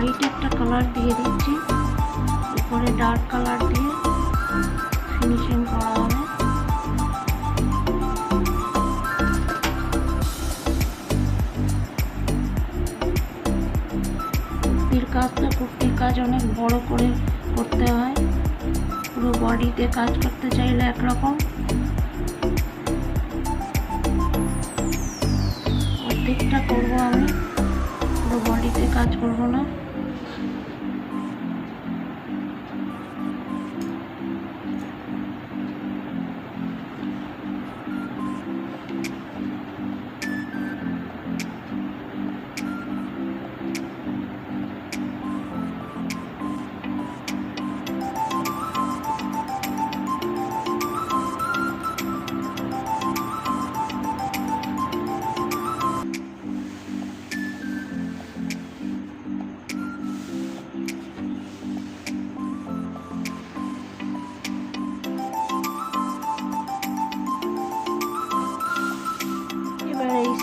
Light একটা colour দিয়ে দিচ্ছি। উপরে ডার্ক কালার দিয়ে ফিনিশিং করা হবে। কুর্তির কাজটা, কুর্তির কাজ অনেক বড় করে করতে হয়। পুরো বডিতে কাজ করতে চাইলে একরকম। অর্ধেকটা করব আমি। পুরো বডিতে কাজ করব না।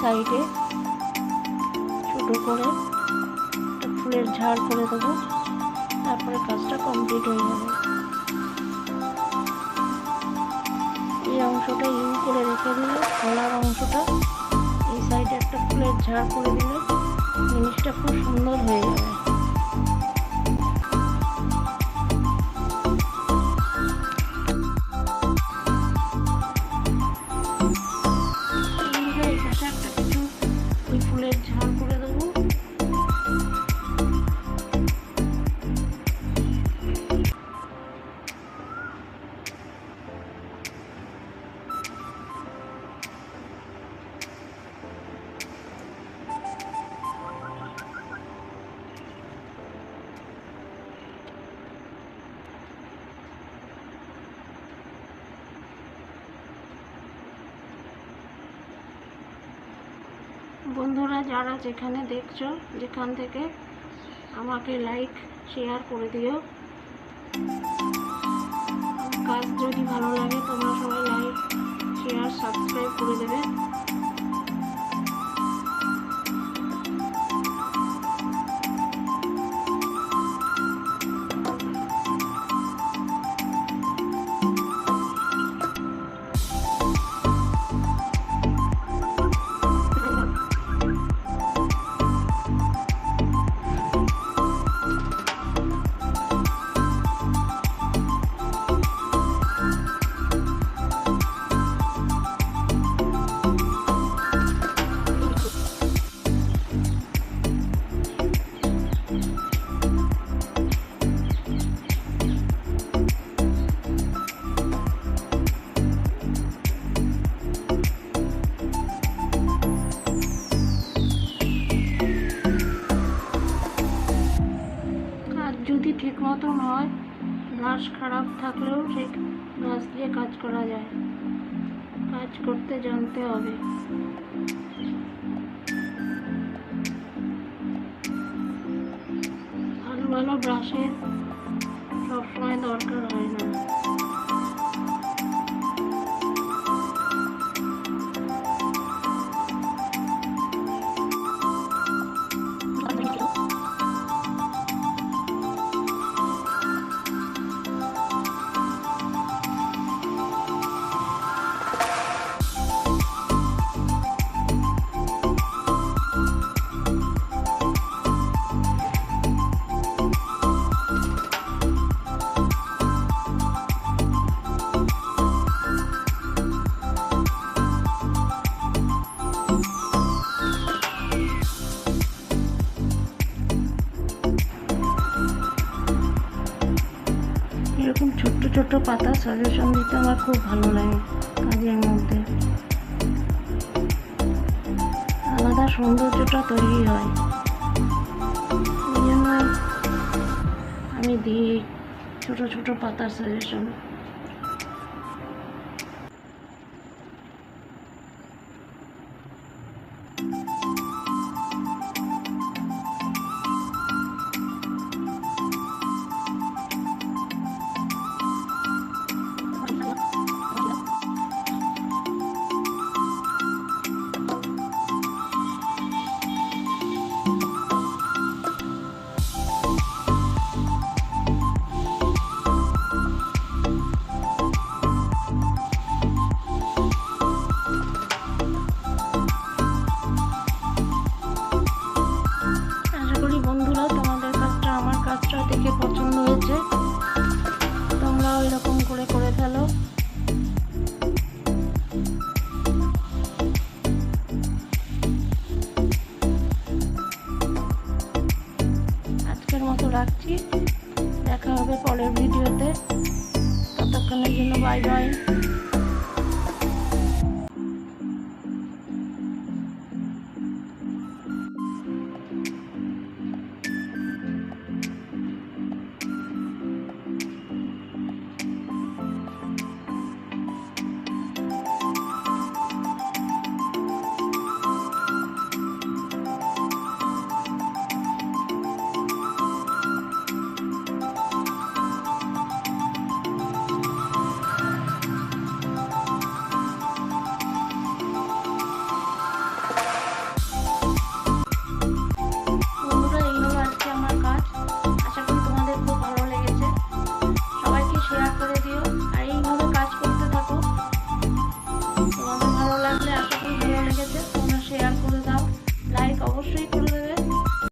সাইডে ছোটো করে ফুলের ঝাড় করে দেবো। তারপরে কাজটা কমপ্লিট হয়ে যাবে। এই অংশটা ইউ করে রেখে দিলে। খোলার অংশটা এই সাইডে একটা ফুলের ঝাড় করে দিলে। জিনিসটা খুব সুন্দর হয়ে যাবে। বন্ধুরা, যারা যেখানে দেখছ, যেখান থেকে আমাকে লাইক শেয়ার করে দিও। কাজ যদি ভালো লাগে, তোমরা সবাই লাইক শেয়ার সাবস্ক্রাইব করে দেবে। কাজ করতে জানতে হবে। ভালো ভালো ব্রাশের সবসময় দরকার হয় না। ছোট্ট পাতা সাজেশন দিতে আমার খুব ভালো লাগে কাজের মধ্যে। আলাদা সৌন্দর্যটা তৈরি হয়। আমি দিই ছোট ছোট পাতার সাজেশন